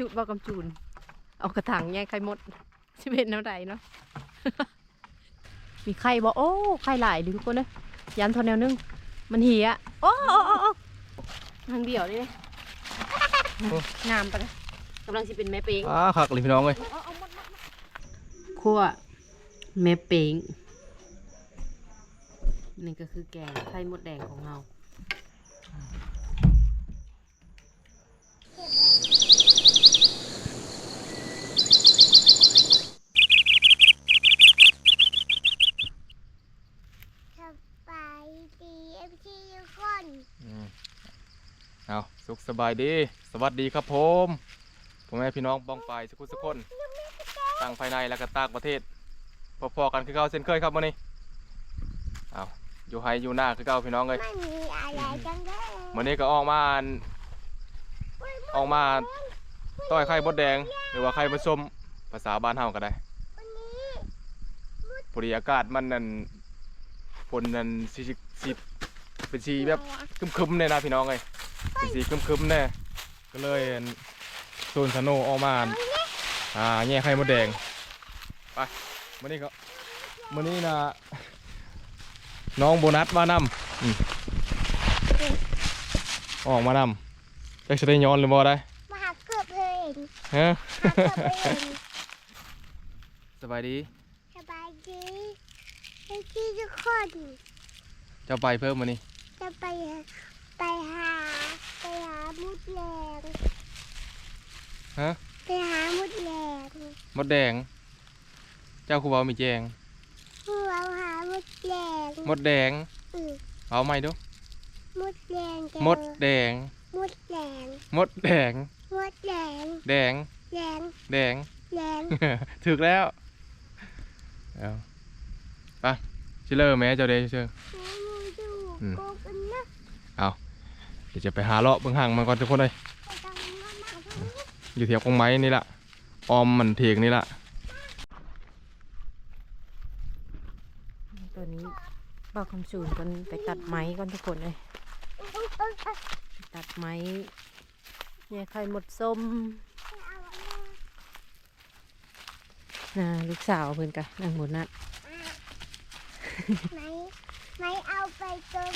ชุดบอกกำจูน เอากระถางแยกไข่มดสิเป็นน้ำใดเนาะ มีไข่บอกโอ้ไข่หลายดิทุกคนเลยยันทอนแนวนึง มันเหี่ยโอ้โอ้โอ้โอ้ทางเดียวเลยงามปะนะกำลังสิเป็นแม่เป้งอ้าคักเลยพี่น้องเอ้ยคั่วแม่เป้งนี่ก็คือแกงไข่มดแดงของเรา สบายดีเอฟซีทุกคน อืมเอา สุขสบายดี สวัสดีครับผมพ่อแม่พี่น้องบ้องไปสุขุสุขคนต่างภายในและก็ต่างประเทศพอๆกันคือเก่าเช่นเคยครับมื้อนี้เอาอยู่ไฮอยู่หน้าคือเก่าพี่น้องเลยไม่มีอะไรจังเลยมื้อนี้ก็ออกมาอันออกมาต้อยไข่มดแดง หรือว่าไข่มดส้มภาษาบ้านเฮาก็ได้วันนี้พอดีอากาศมันนั่นฝนนั่นสีสี เป็นสีแบบครึมๆเนี่ยนะพี่น้องเลยเป็นสีครึมๆเนี่ยก็เลยอั่นโซนสโนว์ออกมาอั่นอ่าแง่ไข่มดแดงไปมื้อนี้ก็มื้อนี้นะน้องโบนัสมานำอืมออกมานำจะได้ย้อนหรือบ่ได้มาหาเกือบเพลินฮะหาเกือบเพลินสบายดีสบายดีเอฟซีทุกคนเจ้าไปเพิ่มมื้อนี้ จะไปไปหาไปหามุดแดงฮะไปหามุดแดงมดแดง เจ้าครูเบามีแจงพวกเราหามุดแดงมดแดง อือเอาใหม่ดูมุดแดงเจอมดแดง มุดแดงมดแดง มุดแดงแดง แดงแดง แดงถึกแล้วเอาไปชิเลอร์แม่เจ้าเดชเชิงหามูดูอืมโกกันนะ เดี๋ยวจะไปหาเลาะเบื้องห่างมันก่อนทุกคนเลยไปทางนั้นมาทางนี้อยู่แถวกองไม้นี่ละออมมันเถียงนี่ละตัวนี้บอกคำจูนก่อนไปตัดไม้ก่อนทุกคนเลยตัดไม้แยกไข่หมดส้มนะลูกสาวเพื่อนกันนางหมดนัดไม่ไม่เอาไปจน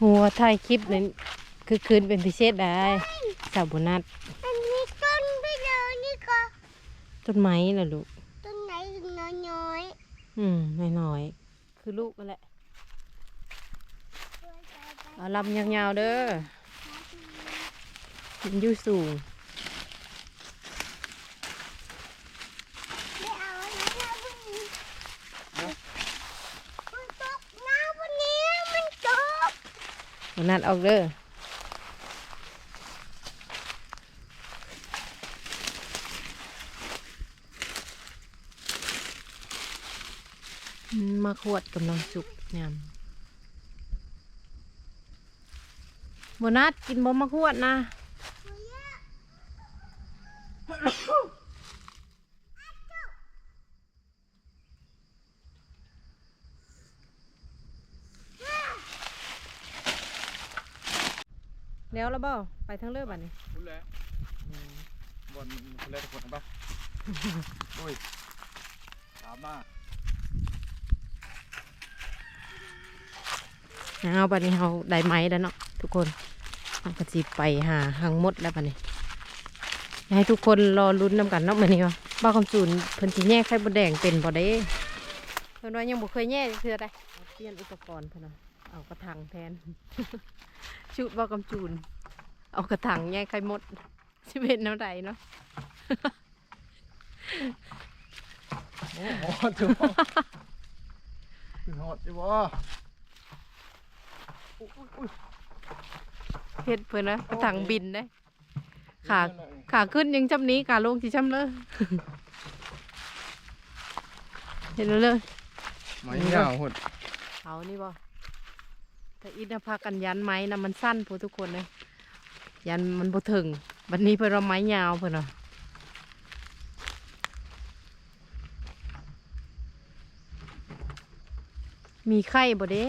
หัวถ่ายคลิปนั้นคือคืนเป็นพิเศษได้สาวบนัดมันมีต้นไปเลยนี่ก็ต้นไม้ล่ะลูก ต้นไหนถึงน้อยอืมน้อยๆคือลูกก็แหละๆเอาลำยาวๆเด้อมันอยู่สูง ไม่เอาแล้วนะวันนี้มันตกน้ำวันนี้มันตก บนัดออกเด้ออืมมาขวดกำลังสุกยำโบนัสกินบ่มาขวดนะ แล้ วแล้วบ่ไปทั้งเลือบัดนี้คุณแล้วบอลคุณแล้วทุกคนปะโอ้ยตามมาเอาบัดนี้เราได้ไม้แล้วเนาะทุกคนเราก็จีไปหาหางมดแล้วบัดนี้อยากให้ทุกคนรอลุ้นนำกันเนาะมื้อนี้ว่าบ้าคำจูนเพิ่นสิแย่ไข่บดแดงเป็นบ่ได้เพิ่นว่ายังบ่เคยแย่เทื่อใดเอาเปลี่ยนอุปกรณ์เพิ่นน่ะเอากระถางแทนชุดบ้าคำจูน เอากระถางแย่ไข่มดสิเป็นน้ำใดเนาะโอ้โหถึงบ่ถึงหอดจิบ่เฮ็ดเพิ่นนะกระถางบินได้ขาขาขึ้นยังจำนี้ขาลงสิจำเลยเห็นแล้วเลยไม่ยาวหดเอานี่บ่แต่อินพากันยันไม้นะมันสั้นพูทุกคนเลย ยันมันบ่ถึงวันนี้เพื่อนเราไม้ยาวเพื่อนเนาะมีไข่บ่เด้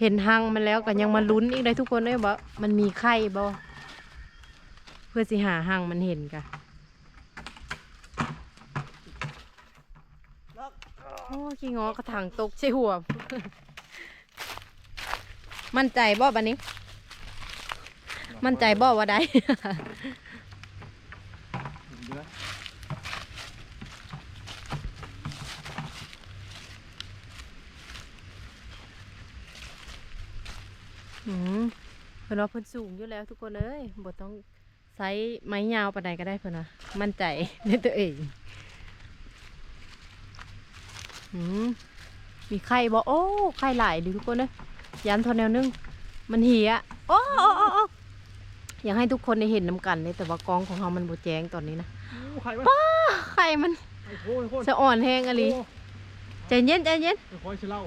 เห็นหังมันแล้วก็ยังมาลุ้นอีกเลยทุกคนเลยบ่มันมีไข่บ่เพื่อสิหาหังมันเห็นกันโอ้ขี้งอกระถางตกใช่หัว มั่นใจบ่บันนี้ มั่นใจบ่ว่าได้อืมเพิ่นว่าเพิ่นสูงอยู่แล้วทุกคนเอ้ยบ่ต้องใช้ไม้ยาวปานใดก็ได้เพิ่นว่ามั่นใจในตัวเองอืม มีไข่บ่โอ้ไข่หลายดิทุกคนเอ้ยยันทนแนวนึง มันเหียโอ้โอ้โอ้โอ้อยากให้ทุกคนได้เห็นน้ำกันเลยแต่ว่ากล้องของเรามันบ่แจ้งตอนนี้นะไข่มันไข่มันไอ้โค้ยโค้ยสะอ่อนแห้งอะลีใจเย็นใจเย็นไอ้โค้ยชิเล่า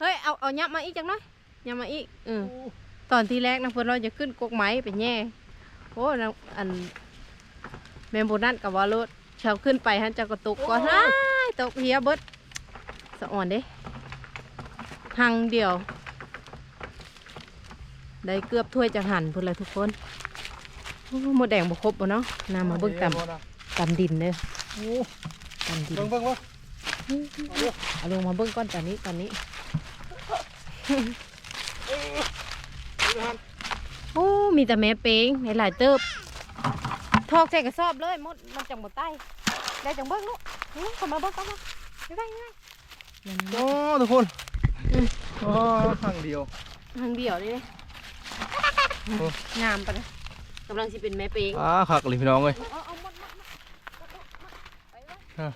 เฮ้ยเอาเอายับมาอีกจังหน่อยยับมาอีกเออตอนที่แรกนะเพื่อนเราจะขึ้นกกไม้ไปแย่โอ้อันแมมโบนัสกับวอลลุชาวขึ้นไปฮันจะกระตุกก่อนอ้าย ตกเฮียเบิดสะอ่อนเด้หังเดียว ได้เกือบถ้วยจังหันพุ่นเลยทุกคนโอ้หมดแดงบ่ครบบ่เนาะนำมาเบิ่งตำตำดินเด้อโอ้ตำดินเบิ่งเบิ่งเบิ่งเอาลงมาเบิ่งก้อนตอนนี้ตอนนี้โอ้มีแต่แม่เป้งในหลายๆเติบทอกใส่กระสอบเลยมดมันจังบ่ใต้ได้จังเบิ้งลูก นี่เข้ามาเบิ้งเข้ามาไม่ได้ไม่ได้โอ้ทุกคนโอ้ข้างเดียวทางเดียวนี่เลยโอ้งามปะนะกำลังสิเป็นแม่เป้งอ่าคักเลยพี่น้องเอ้ยเอาเอาหมดหมดหมดไปไว้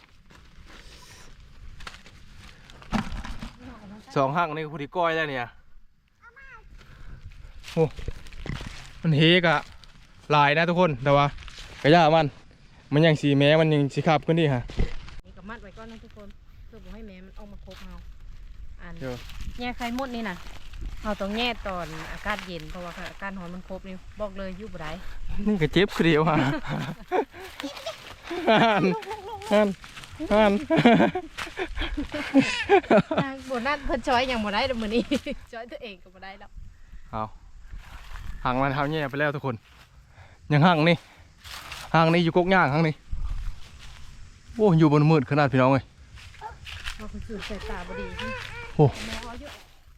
สองห้างนี่ผู้ที่ก้อยแล้วเนี่ยโอ้มันเฮกอะหลายนะทุกคนแต่ว่า กระยามัน มันยังสีแม้มันยังสีขับขึ้นดิฮะนี่ก็ มัดไว้ก่อนนะทุกคนเพื่อบ่ให้แม่มันออกมาครบเฮาอันเดี๋ยว แง่ไข่มดนี่นะเราต้องแง่ตอนอากาศเย็นเพราะว่าอากาศร้อนมันครบนี่บอกเลยอยู่บ่ได้นี่ก็เจ็บคือเดียวฮะฮันฮันฮันทางบนนั้นเพิ่นช้อยอย่างบ่ได้ดอกมื้อนี้ ช้อยตัวเองก็บ่ได้ดอกเอาห่างมันเท้าแย่ไปแล้วทุกคน ยังห่างนี่ห่างนี่อยู่กกย่างห่างนี่ โอ้อยู่บนมืดขนาดพี่น้องเลยว่าคนสูดสายตาบ่ดีโอ้แม่เอาอยู่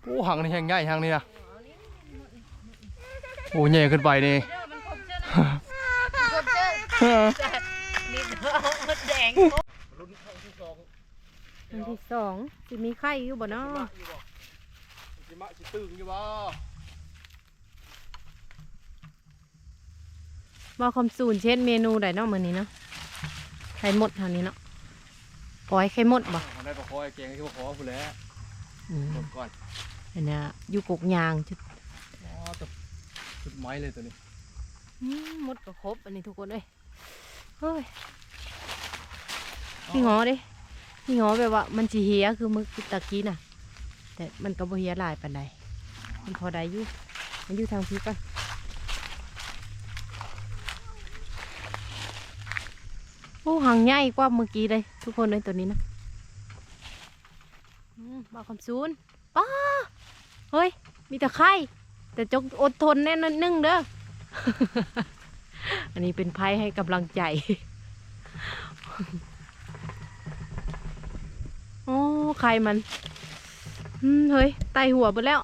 โอ้ห่างนี่แห้งใหญ่ห่างนี่นะโอ้แย่ขึ้นไปนี่เด้อมันครบเจ้านะครบเจ้านี่เด้อมดแดงรุ่นที่สองสิมีไข่อยู่บ่เนาะสิมะสิตึงอยู่บ่บ่คำสูนเช่นเมนูใดเนาะมื้อนี้เนาะไข่มดเท่านี้เนาะปล่อยไข่มดบ่ได้ปลาคอยแกงที่ปลาคอพูดแล้วอืมกดก่อนอันเนี้ยอยู่กกยางจุดอ๋อตัวจุดไม้เลยตัวนี้อืมมดก็ครบอันนี้ทุกคนเอ้ยเฮ้ยพี่งอเด้พี่งอแบบว่ามันสิเฮียคือมึกตะกี้น่ะ แต่มันก็บ่เฮียหลายปานใดมันพอได้อยู่มันอยู่ทางพี่ก่อน โอ้หางใหญ่กว่าเมื่อกี้เลย ทุกคนเลยตัวนี้นะอืมบอกคำซูนป้าเฮ้ย มีแต่ไข่แต่จงอดทนแน่นอนนึงเด้อ อันนี้เป็นไพ่ให้กำลังใจ โอ้ใครมันอืมเฮ้ยไตหัวไปแล้ว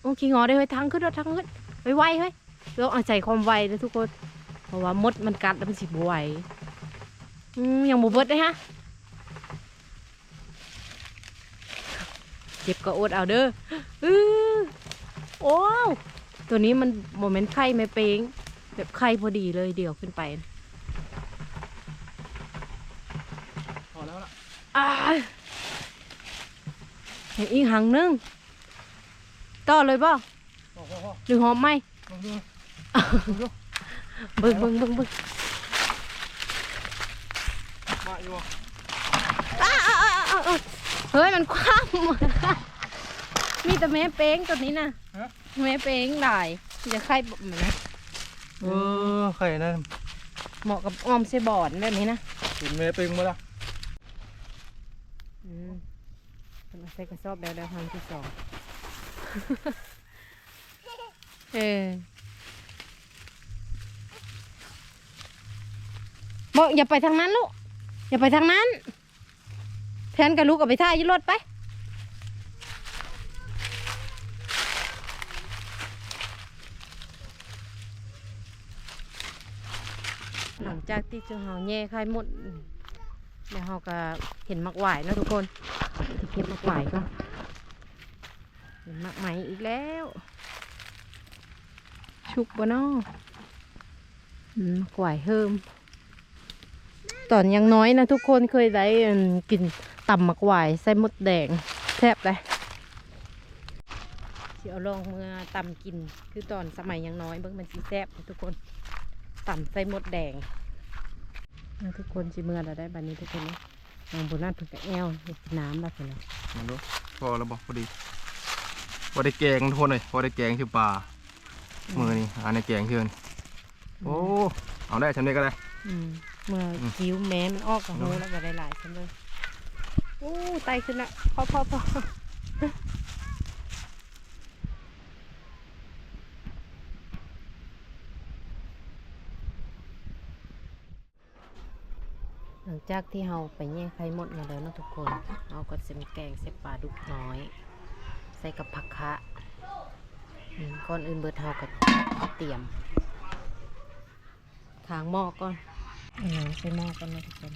โอ้ขี้งอได้เฮ้ยทั้งขึ้นแล้วทั้งขึ้นไวไวๆเฮ้ยเราเอาใจความไวนะทุกคน เพราะว่ามดมันกัดแล้วมันสิบไหวอืมยังบเบิดเลยฮะ เจ็บก็อดเอาเด้ออื้อโอ้วตัวนี้มันโมเมนต์ไข่ไม่เป้งแบบไข่พอดีเลยเดี่ยวขึ้นไปพอแล้วล่ะอ่าเห็นอีกหางนึงต่อเลยบ่พอพอพอหรือหอมไหมลองดู เบิ่งเบิ่งเบิ่งเบิ่งมาอยู่บ่อ้าอ้าอ้าอ้าอ้าเฮ้ยมันคว่ำมีแต่แม่เป้งตัวนี้นะแม่เป้งหลายจะไข่แบบนี้นะเออไข่นั่นเหมาะกับออมเซบอนแบบนี้นะกินเมย์ปิงมาละอืมเป็นมาใส่กระสอบแล้วแล้วทางที่สองเออ บอกอย่าไปทางนั้นลูก อย่าไปทางนั้นแทนกับลูกกับไปท่ายึดรถไป หลังจากที่เจอเฮาแย่ไข่หมดแล้วเฮาก็เห็นมักหวายนะทุกคนเก็บมักหวายก็เห็นมักไหมอีกแล้ว ชุกบ่นาะอืมมักหวายเฮิม ตอนยังน้อยนะทุกคนเคยได้อืมกินตำมักหวายใส่มดแดงแทบเลยสิเอาลองเมื่อตำกินคือตอนสมัยยังน้อยเบิ่งมันสีแซ่บนะทุกคนตำใส่มดแดงนะทุกคนสิเมื่อเราได้บันนี้ทุกคนนะน้องบุญนาถถึงกับแอวเฮ็ดน้ำแล้วคนละมาดูพอแล้วบอกพอดีพอได้แกงทุกคนเลยพอได้แกงคือปลามือนี่อันนี้แกงคืออนโอ้เอาได้ฉันได้ก็ได้อืม เมื่ออมกิ้วแม้มันออกกับหูแล้วก็ได้หลายๆชั้นเลยโอ้ไตขึ้นละพอพอพอหลังจากที่เราไปแย่ไข่หมดมาแล้วเนาะทุกคนเราก็จะมีแกงใส่ปลาดุกน้อย ใส่กับผักคะอืมก่อนอื่นเบิดเราก็เตรียมทางหม้อก่อนเอา น้ำใส่หม้อก่อนนะทุกคน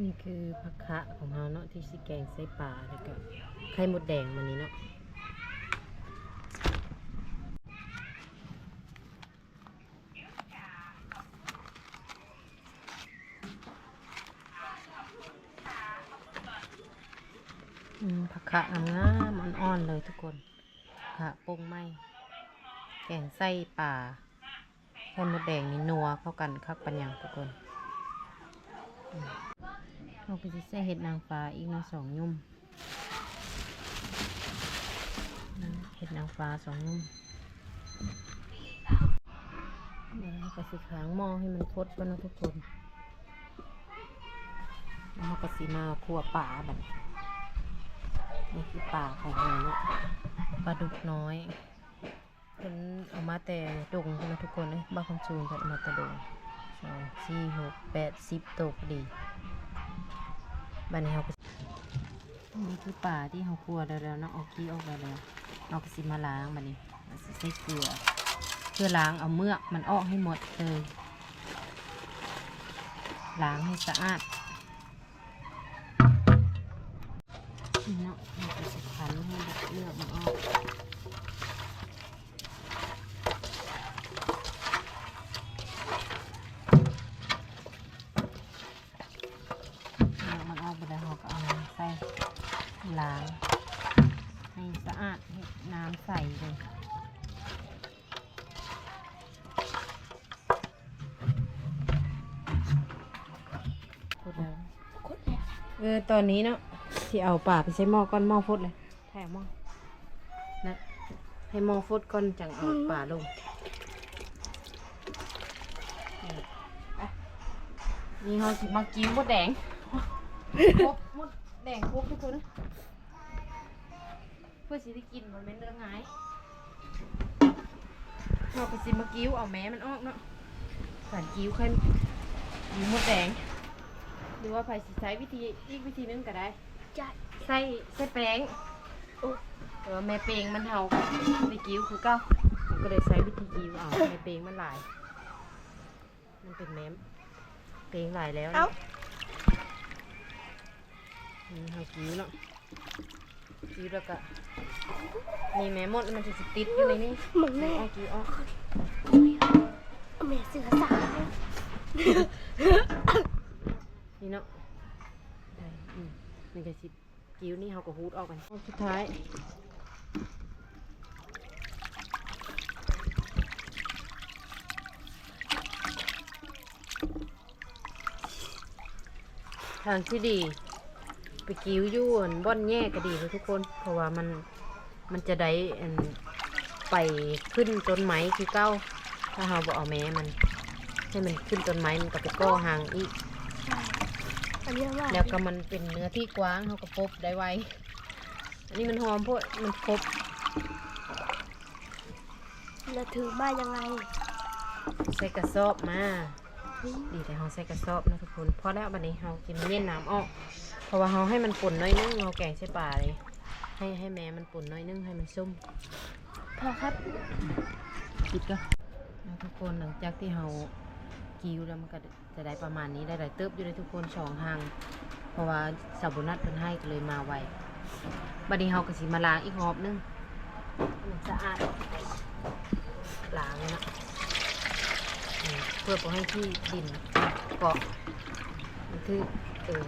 นี่คือผักคะของเราเนาะที่สิแกงใส่ปลาแล้วก็ไข่มดแดงมันนี้เนาะผักคะงามอ่อนๆเลยทุกคน กคะปงไม้แกงไส้ปลาไข่มดแดงนี่นัวเข้ากันคักปัญญังทุกคนเราก็จะใส่เห็ดนางฟ้าอีกนะสองยุ่มเห็ดนางฟ้าสองยุ่มแล้วเราก็สิค้างหม้อให้มันพดก่อนนะทุกคนแล้วเราก็สิมาคั่วปลาแบบนี่คือปลาของเราเนาะ ปลาดุกน้อยเป็นเอามาแต่ดงใช่ไหมทุกคนเลยบ้าคำจูนเพิ่นเอามาแต่ดงสองสี่หกแปดสิบตัวพอดีบันนี้เรานี่คือป่าที่เราคั่วแล้วแล้วเนาะเอากี้ออกแล้วแล้วเราก็สิมาล้างบันนี้ใส่เกลือเพื่อล้างเอาเมือกมันออกให้หมดเลยล้างให้สะอาด ให้สะอาดให้น้ำใสเลยกดแล้วกดแล้วเออตอนนี้เนาะที่เอาป่าไปใช้หม้อก้อนหม้อฟดเลยแถมหม้อนะให้หม้อฟดก้อนจังเอาป่าลงนี่ไปนี่เขาสิมากิ้วมดแดงครบมดแดงครบทุกคนเพื่อสิได้กินมันเป็นเรื่องง่ายเราไปสิมากิ้วเอาแม้มันออกเนาะสารกิ้วค่อยมีมดแดง หรือว่าไผ่สิใช้วิธีอีกวิธีนึงก็ได้จะใส่ใส่แป้งโอ้แต่ว่าแม่เปงมันเห่าไปกิ้วคือเก้ามันก็เลยใช้วิธีกิ้วเอาแม่เปงมันหลาย มันเป็นแม้มเปงหลายแล้วนะเอ้านี่เฮากิ้วเนาะ กิ้วแล้วก็นี่แม่มดมันจะสิติดอยู่ในนี้มึงแม่แม่ออกกิ้วออกแม่เสือสาวนี่เนาะได้อืมนี่ก็สิกิ้วนี่เฮาก็ฮูดออกกันสุดท้ายทางที่ดี ไปกิ้วอยู่อั่นบ่อนแย่ก็ดีเลยทุกคน เพราะว่ามันมันจะได้อันไปขึ้นต้นไม้คือเก้า ถ้าเราบ่เอาแม้มัน ให้มันขึ้นต้นไม้มันก็ไปก่อหางอีก อันนี้ว่าแล้วก็มันเป็นเนื้อที่กว้างเขาก็ปบได้ไว อันนี้มันหอมเพราะมันครบเราถือมายังไงใส่กระสอบมา ดีแต่เขาใส่กระสอบนะทุกคน พอแล้วบันนี้เขากินเมี่ยนน้ำออกเพ ราะว่าเขาให้มันป่นน้อยนึงเราแกงใส่ปลาเลย ให้ให้แม่มันป่นน้อยนึงให้มันส้มพอครับคิดก็นะทุกคนหลังจากที่เรากิวแล้วมันก็จะได้ประมาณนี้ได้หลายเติบอยู่ในทุกคนสองหางเพราะว่าสับบุนัดเพิ่นให้ก็เลยมาไวบัดนี้เฮาก็สิมาล้างอีกรอบนึงให้มันสะอาดล้างนะอืมเพื่อบ่ให้ที่ดินเกาะมันคือเออ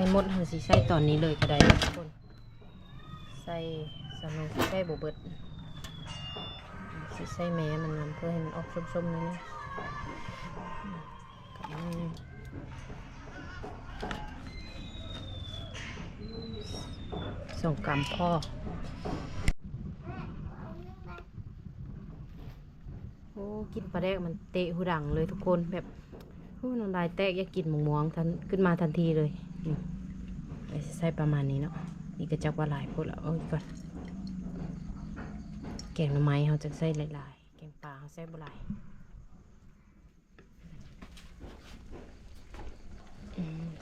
ข่มดหันสีใส่ตอนนี้เลยก็ได้ทุกคน ใส่สำนองสีใส่บเบิดสีใส่แม้มันนำเพื่อให้มันออกส้มๆนอยนะกับนี่ส่งกรรมพ่อโอ้กินปลาแดกมันเตะหูดังเลยทุกคนแบบโอ้น้ำลายแตกอยากกินหมูมวงทันขึ้นมาทันทีเลย ใส่ประมาณนี้เนาะนี่ก็จักว่าหลายพูดแล้วเอาอีกก่อนแกงหน่อไม้เขาจะใส่หลายๆแกงปลาเขาใส่บหลาย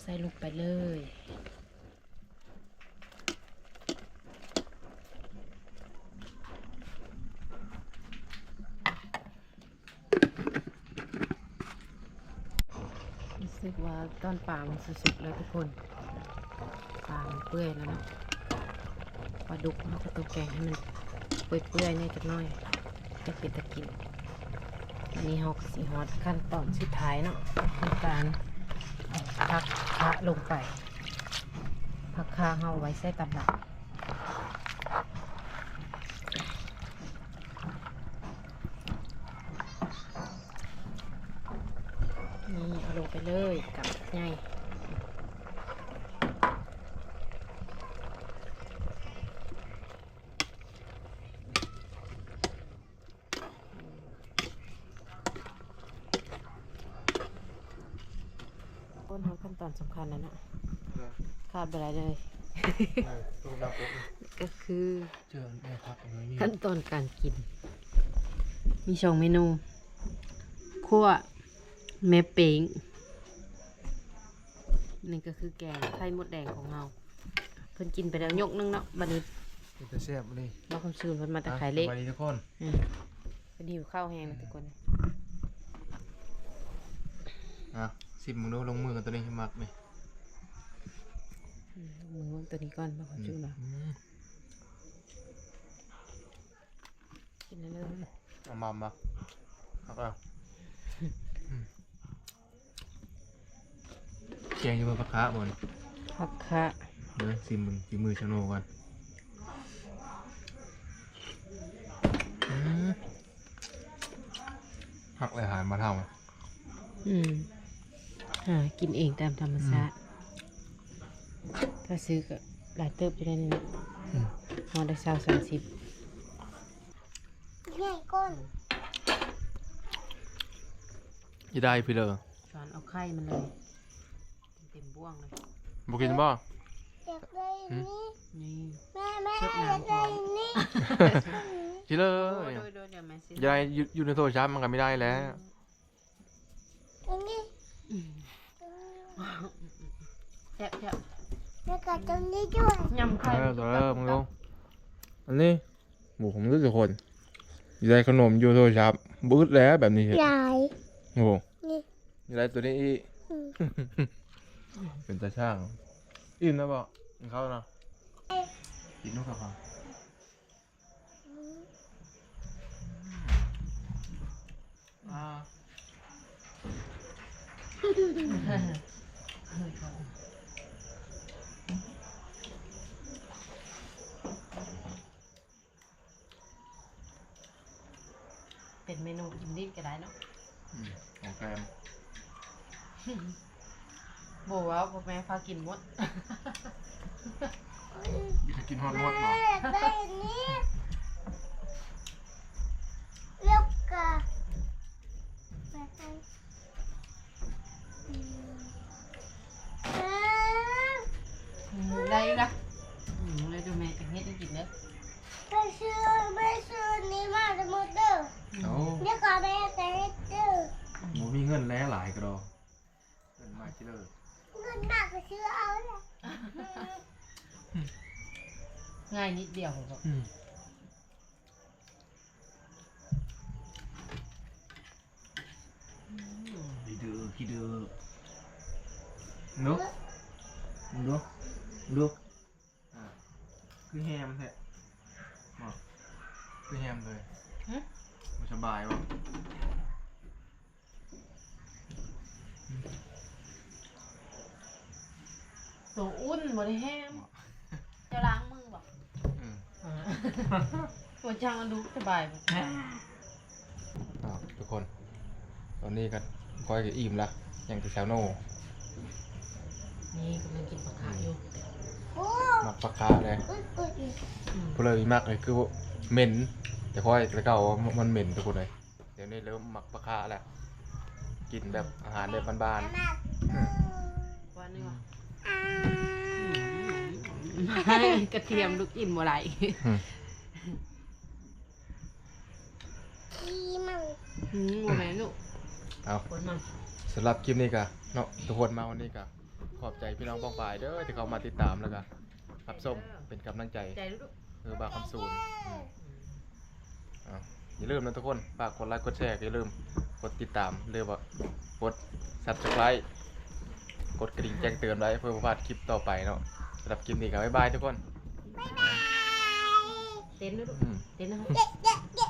ใส่ลงไปเลย รู้ สึกว่าต้นปลามันสุดๆแล้วทุกคนปลามันเปื่อยแล้วนะปลาดุกมันจะตกแกงให้มันเปื่อยๆเนี่ยจักหน่อยจะเป็นตะกินอันนี้เราก็สีฮอดขั้นตอนสุดท้ายเนาะคือการพักคะลงไปพักคาเอาไว้ใส่ตำลักอา ลงไปเลยกับง่ายต้นเขาขั้นตอนสำคัญแล้วเนาะขาดไปไรเลยรูปร่างปุ๊บก็คือเจอแม่พักตรงนี้ขั้นตอนการกิน มีสองเมนูคั่ว แม่เป้งนี่ก็คือแกงไข่มดแดงของเราเพิ่นกินไปแล้วยกนึงเนาะบัดนี้เป็นตะแซ่บเลยเราคำชื่นเพิ่นมาแต่ขายเล็กสวัสดีทุกคนอืมเพิ่นหิวข้าวแห้งนะทุกคนอะสิบมึงดูลงมือกันตัวนี้ให้มักไหมอืมมือวางตัวนี้ก่อนเราคำชื่นเราอืมกินแล้วเลยเอามามาเอาเอาอืม แกงอยู่บนปลาคาบนผักคะเดี๋ยวซิมมึงซิมมือชะโนกันอืมหักเลยหารมาเท่า อืมหากินเองตามธรรมชาติถ้าซื้อก็หลายเติบอยู่ได้นี่เนาะอืม หอได้เศร้าสามสิบใหญ่ก้นยี่ได้พี่เลยสอนเอาไข่มันเลย เต็มบ่วงเลยบุกินบ่ อยากได้นี่นี่ แม่แม่เชิดอยากน้ำพได้อนี่จิเลโดยยโดยโดยเดี๋ยวแม่ซื้อยี่ได้อยู่อยู่ในโทรศัพท์มันก็ไม่ได้แล้วตรงนี้แซ่บแซ่บแล้วก็ตรงนี้ด้วยยำไข่เออตัวเริ่มมึงลงอันนี้หมูผมรู้สึกคนยี่ได้ขนมอยู่โทรศัพท์บูดแล้วแบบนี้เห็นใหญ่โอ้โหนี่ยี่ได้ตัวนี้อีก อืม เป็นตาช่าง อิ่มนะบอกกินข้าวนะกินนกกระพังอ่าเป็นเมนูกินดิบก็ได้เนาะอืมของแกม บอกว่าพ่อแม่พากินหมดกินฮอตมดเนาะแม่แบบนี้แล้วก็แบบไหนอืมเอ้ยได้ละอืมเลยดูแม่จะเฮ็ดให้กินเด้อไปซื้อไปซื้อนี่มาจะหมดเด้อโอ้เดี๋ยวก็แม่จะให้เด้อหมูมีเงินแล้วหลายกระดอเงินมาที่เลยเงินหนักก็ซื้อเอาแหละง่ายนิดเดียวครับอืมขี้ดื้อขี้ดื้อนุ๊กนุ๊กนุ๊กอ่าคือแฮมแท้บอกคือแฮมเลยหึมันสบายวะ ตัวอุ่นบ่ได้แห้มจะล้างมือบ่อืมอ่าตัวจังอันดูสบายบ่อ้าวทุกคน ตอนนี้ก็ค่อยกับอิ่มละยังกับแซวโน่นี่กำลังกินปลาคาอยู่โอ้มักปลาคาเลยอุ๊ยอุ๊ยอุ๊ยอืมพูดเลยมากเลยคือเหม็น แต่ค่อยแต่เก่ามันเหม็นทุกคนเลยเดี๋ยวนี้เริ่มหมักปลาคาแล้วกินแบบอาหารแบบบ้านน้ำหนักว่านี่ว่า อ่าให้กระเทียมลูกอิ่มบ่ไหลๆอืมอีมันอืมบ่แม่นลูกเอาคนมัน สำหรับคลิปนี้ก็เนาะทุกคนมาวันนี้ก็ขอบใจพี่น้องป้องปายเด้อที่เขามาติดตามแล้วก็รับชมเป็นกำลังใจใจลูกคือบาคำสูนอืมเอาอย่าลืมนะทุกคนฝากกดไลค์กดแชร์อย่าลืมกดติดตามหรือว่ากด subscribe กดกระดิ่งแจ้งเตือนไว้เพื่อบ่พลาดคลิปต่อไปเนาะสำหรับคลิปนี้ก็บ๊ายบายทุกคน เต้นลูกอืมเต้นนะครับเจ๊ะเจ๊ะเจ๊ะ